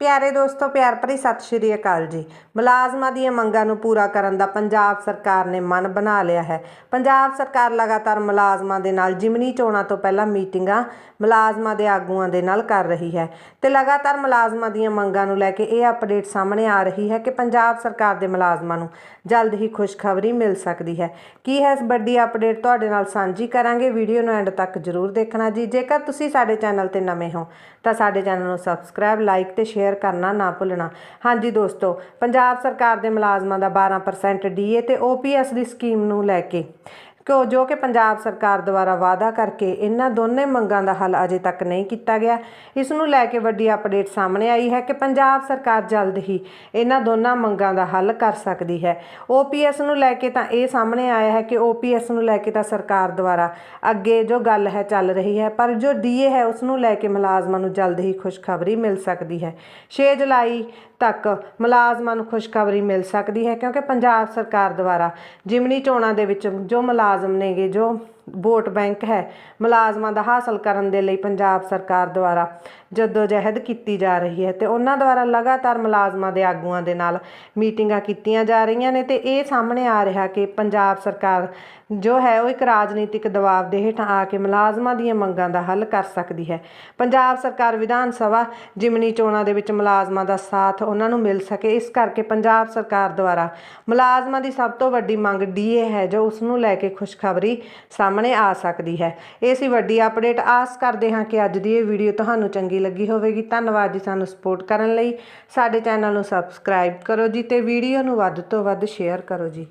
ਪਿਆਰੇ ਦੋਸਤੋ, ਪਿਆਰ ਭਰੀ ਸਤਿ ਸ਼੍ਰੀ ਅਕਾਲ ਜੀ। ਮੁਲਾਜ਼ਮਾਂ ਦੀਆਂ ਮੰਗਾਂ ਨੂੰ ਪੂਰਾ ਕਰਨ ਦਾ ਪੰਜਾਬ ਸਰਕਾਰ ਨੇ ਮਨ ਬਣਾ ਲਿਆ ਹੈ। ਪੰਜਾਬ ਸਰਕਾਰ ਲਗਾਤਾਰ ਮੁਲਾਜ਼ਮਾਂ ਦੇ ਨਾਲ ਜਿਮਨੀ ਚੋਣਾਂ ਤੋਂ ਪਹਿਲਾਂ ਮੀਟਿੰਗਾਂ ਮੁਲਾਜ਼ਮਾਂ ਦੇ ਆਗੂਆਂ ਦੇ ਨਾਲ ਕਰ ਰਹੀ ਹੈ ਤੇ ਲਗਾਤਾਰ ਮੁਲਾਜ਼ਮਾਂ ਦੀਆਂ ਮੰਗਾਂ ਨੂੰ ਲੈ ਕੇ ਇਹ ਅਪਡੇਟ ਸਾਹਮਣੇ ਆ ਰਹੀ ਹੈ ਕਿ ਪੰਜਾਬ ਸਰਕਾਰ ਦੇ ਮੁਲਾਜ਼ਮਾਂ ਨੂੰ ਜਲਦ ਹੀ ਖੁਸ਼ਖਬਰੀ ਮਿਲ ਸਕਦੀ ਹੈ। ਕੀ ਹੈ ਇਸ ਵੱਡੀ ਅਪਡੇਟ? ਤੁਹਾਡੇ ਨਾਲ ਸਾਂਝੀ ਕਰਾਂਗੇ। ਵੀਡੀਓ ਨੂੰ ਐਂਡ ਤੱਕ ਜਰੂਰ ਦੇਖਣਾ ਜੀ। ਜੇਕਰ ਤੁਸੀਂ ਸਾਡੇ ਚੈਨਲ ਤੇ ਨਵੇਂ ਹੋ, ਤਾਂ ਸਾਡੇ ਚੈਨਲ ਨੂੰ ਸਬਸਕ੍ਰਾਈਬ, ਲਾਈਕ ਤੇ ਸ਼ੇਅਰ ਕਰਨਾ, ਨਾ ਭੁੱਲਣਾ। ਹਾਂਜੀ ਦੋਸਤੋ, ਪੰਜਾਬ ਸਰਕਾਰ ਦੇ ਮੁਲਾਜ਼ਮਾਂ ਦਾ 12% ਡੀਏ ਤੇ ਓਪੀਐਸ ਦੀ ਸਕੀਮ ਨੂੰ ਲੈ ਕੇ। ਕਿਉਂ ਜੋ ਕਿ ਪੰਜਾਬ ਸਰਕਾਰ ਦੁਆਰਾ ਵਾਅਦਾ ਕਰਕੇ ਇਹਨਾਂ ਦੋਨੇ ਮੰਗਾਂ ਦਾ ਹੱਲ ਅਜੇ ਤੱਕ ਨਹੀਂ ਕੀਤਾ ਗਿਆ। ਇਸ ਨੂੰ ਲੈ ਕੇ ਵੱਡੀ ਅਪਡੇਟ ਸਾਹਮਣੇ ਆਈ ਹੈ ਕਿ ਪੰਜਾਬ ਸਰਕਾਰ ਜਲਦ ਹੀ ਇਹਨਾਂ ਦੋਨਾਂ ਮੰਗਾਂ ਦਾ ਹੱਲ ਕਰ ਸਕਦੀ ਹੈ। ਓਪੀਐਸ ਨੂੰ ਲੈ ਕੇ ਤਾਂ ਇਹ ਸਾਹਮਣੇ ਆਇਆ ਹੈ ਕਿ ਓਪੀਐਸ ਨੂੰ ਲੈ ਕੇ ਤਾਂ ਸਰਕਾਰ ਦੁਆਰਾ ਅੱਗੇ ਜੋ ਗੱਲ ਹੈ ਚੱਲ ਰਹੀ ਹੈ, ਪਰ ਜੋ ਡੀਏ ਹੈ, ਉਸ ਨੂੰ ਲੈ ਕੇ ਮੁਲਾਜ਼ਮਾਂ ਨੂੰ ਜਲਦ ਹੀ ਖੁਸ਼ਖਬਰੀ ਮਿਲ ਸਕਦੀ ਹੈ। 6 ਜੁਲਾਈ ਤੱਕ ਮੁਲਾਜ਼ਮਾਂ ਨੂੰ ਖੁਸ਼ਖਬਰੀ ਮਿਲ ਸਕਦੀ ਹੈ ਕਿਉਂਕਿ ਪੰਜਾਬ ਸਰਕਾਰ ਦੁਆਰਾ ਜਿਮਨੀ ਚੋਣਾਂ ਦੇ ਵਿੱਚ ਜੋ ਮੁਲਾਜ਼ਮ ਨੇਗੇ, ਜੋ ਵੋਟ ਬੈਂਕ ਹੈ। ਮੁਲਾਜ਼ਮਾਂ ਦਾ ਹਾਸਲ ਕਰਨ ਦੇ ਲਈ ਪੰਜਾਬ ਸਰਕਾਰ ਦੁਆਰਾ ਜਦੋਜਹਿਦ ਕੀਤੀ ਜਾ ਰਹੀ ਹੈ ਤੇ ਉਹਨਾਂ ਦੁਆਰਾ ਲਗਾਤਾਰ ਮੁਲਾਜ਼ਮਾਂ ਦੇ ਆਗੂਆਂ ਦੇ ਨਾਲ ਮੀਟਿੰਗਾਂ ਕੀਤੀਆਂ ਜਾ ਰਹੀਆਂ ਨੇ ਤੇ ਇਹ ਸਾਹਮਣੇ ਆ ਰਿਹਾ ਕਿ ਪੰਜਾਬ ਸਰਕਾਰ ਜੋ ਹੈ ਉਹ ਇੱਕ ਰਾਜਨੀਤਿਕ ਦਬਾਅ ਦੇ ਹੇਠਾਂ ਆ ਕੇ ਮੁਲਾਜ਼ਮਾਂ ਦੀਆਂ ਮੰਗਾਂ ਦਾ ਹੱਲ ਕਰ ਸਕਦੀ ਹੈ। ਪੰਜਾਬ ਸਰਕਾਰ ਵਿਧਾਨ ਸਭਾ, ਜਿਮਨੀ ਚੋਣਾਂ ਦੇ ਵਿੱਚ ਮੁਲਾਜ਼ਮਾਂ ਦਾ ਸਾਥ ਉਹਨਾਂ ਨੂੰ ਮਿਲ ਸਕੇ। ਇਸ ਕਰਕੇ ਪੰਜਾਬ ਸਰਕਾਰ ਦੁਆਰਾ ਮੁਲਾਜ਼ਮਾਂ ਦੀ ਸਭ ਤੋਂ ਵੱਡੀ ਮੰਗ ਡੀਏ ਹੈ, ਜੋ ਉਸ ਨੂੰ ਲੈ ਕੇ ਖੁਸ਼ਖਬਰੀ ਸਾਹਮਣੇ ਸਾਹਮਣੇ ਆ ਸਕਦੀ ਹੈ। ਇਹ ਸੀ ਵੱਡੀ ਅਪਡੇਟ ਆਸ ਕਰਦੇ ਹਾਂ ਕਿ ਅੱਜ ਦੀ ਇਹ ਵੀਡੀਓ ਤੁਹਾਨੂੰ ਚੰਗੀ ਲੱਗੀ ਹੋਵੇਗੀ। ਧੰਨਵਾਦ ਜੀ ਸਾਨੂੰ ਸਪੋਰਟ ਕਰਨ ਲਈ। ਸਾਡੇ ਚੈਨਲ ਨੂੰ ਸਬਸਕ੍ਰਾਈਬ ਕਰੋ ਜੀ ਤੇ ਵੀਡੀਓ ਨੂੰ ਵੱਧ ਤੋਂ ਵੱਧ ਸ਼ੇਅਰ ਕਰੋ ਜੀ।